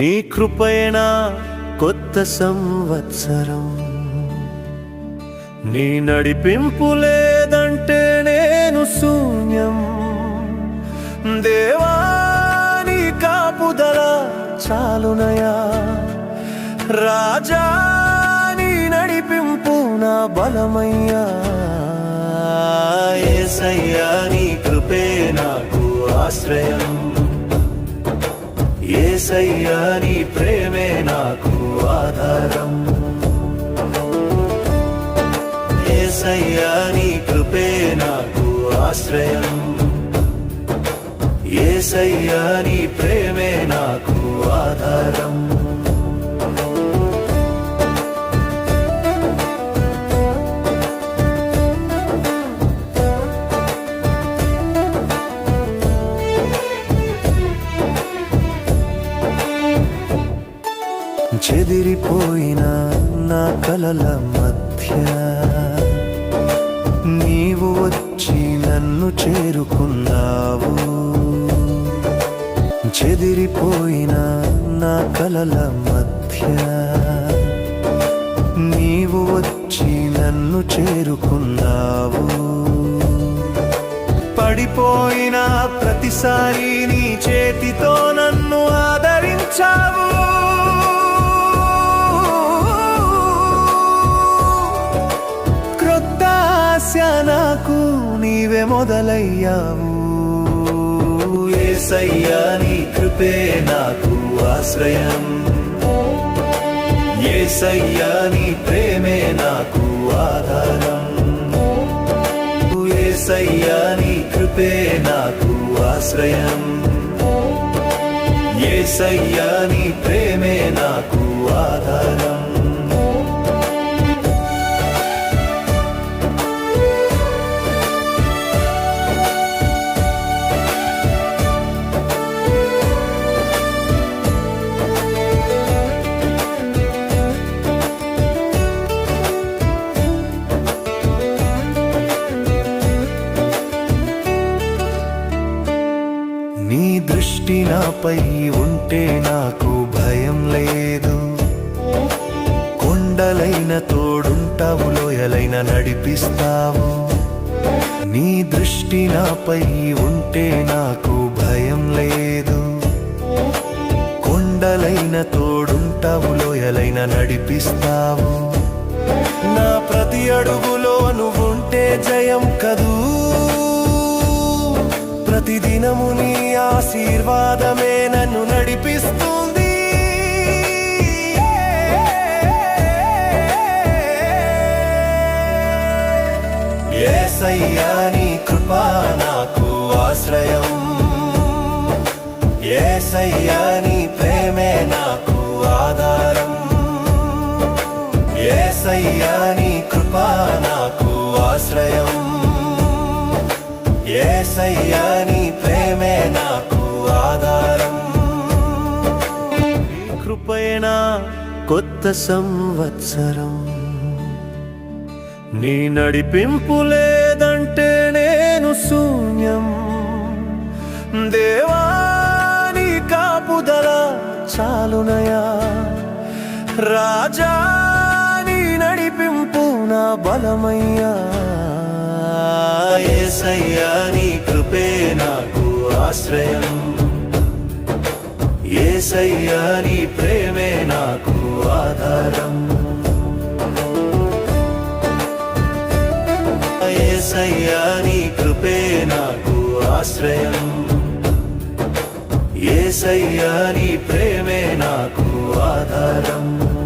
నీ కృపైనా కొత్త సంవత్సరం. నీ నడిపింపు లేదంటే నేను శూన్యం. దేవా నీ కాపుదల చాలునయా. రాజా నీ నడిపింపు నా బలమయ్యా. ఏసయ్యా నీ కృపే నాకు ఆశ్రయం. ఏసయ్యా నీ ప్రేమే నాకు ఆధారం. ఏసయ్యా నీ కృపే నాకు ఆశ్రయం. ఏసయ్యా నీ ప్రేమే నాకు ఆధారం. చెదిరిపోయిన నా కలల మధ్య నీవు వచ్చి నన్ను చేరుకున్నావు. చెదిరిపోయిన నా కలల మధ్య నీవు వచ్చి నన్ను చేరుకున్నావు. పడిపోయిన ప్రతిసారి నీ చేతితో నన్ను ఆదరించావు. నీవే మొదలయ్యావు. ఏసయ్యా నీ కృపే నాకు ఆశ్రయం. ఏసయ్యా నీ ప్రేమే నాకు ఆధారం. ఏసయ్యా నీ కృపే నాకు ఆశ్రయం. ఏసయ్యా నీ ప్రేమే నాకు ఆధారం. పై ఉంటే నాకు భయం లేదు. కొండలైన తోడుంటావు లోయలైన నడిపిస్తావు. నీ దృష్టి నాపై ఉంటే నాకు భయం లేదు. కొండలైన తోడుంటావు లోయలైన నడిపిస్తావు. నా ప్రతి అడుగులో నువ్వుంటే జయం కదూ. ప్రతిదినము నీ ఆశీర్వాదమే నన్ను నడిపిస్తుంది. ఏసయ్యా నీ కృపా నాకు ఆశ్రయం. ఏసయ్యా నీ ప్రేమే నాకు ఆధారం. ఏసయ్యా నీ కృపా నాకు ఆశ్రయం. ఏసయ్యా నీ ప్రేమే నాకు ఆధారం. నీ కొత్త సంవత్సరం. నీ నడిపింపు లేదంటే నేను శూన్యం. దేవా నీ కాపుదల చాలునయా. రాజా నీ నడిపింపు నా బలమయ్యా. ఏసయ్యా నీ కృపే నాకు ఆశ్రయం. ఏసయ్యా నీ ప్రేమే నాకు ఆధారం. ఏసయ్యా నీ కృపే నాకు ఆశ్రయం. ఏసయ్యా నీ ప్రేమే నాకు ఆధారం.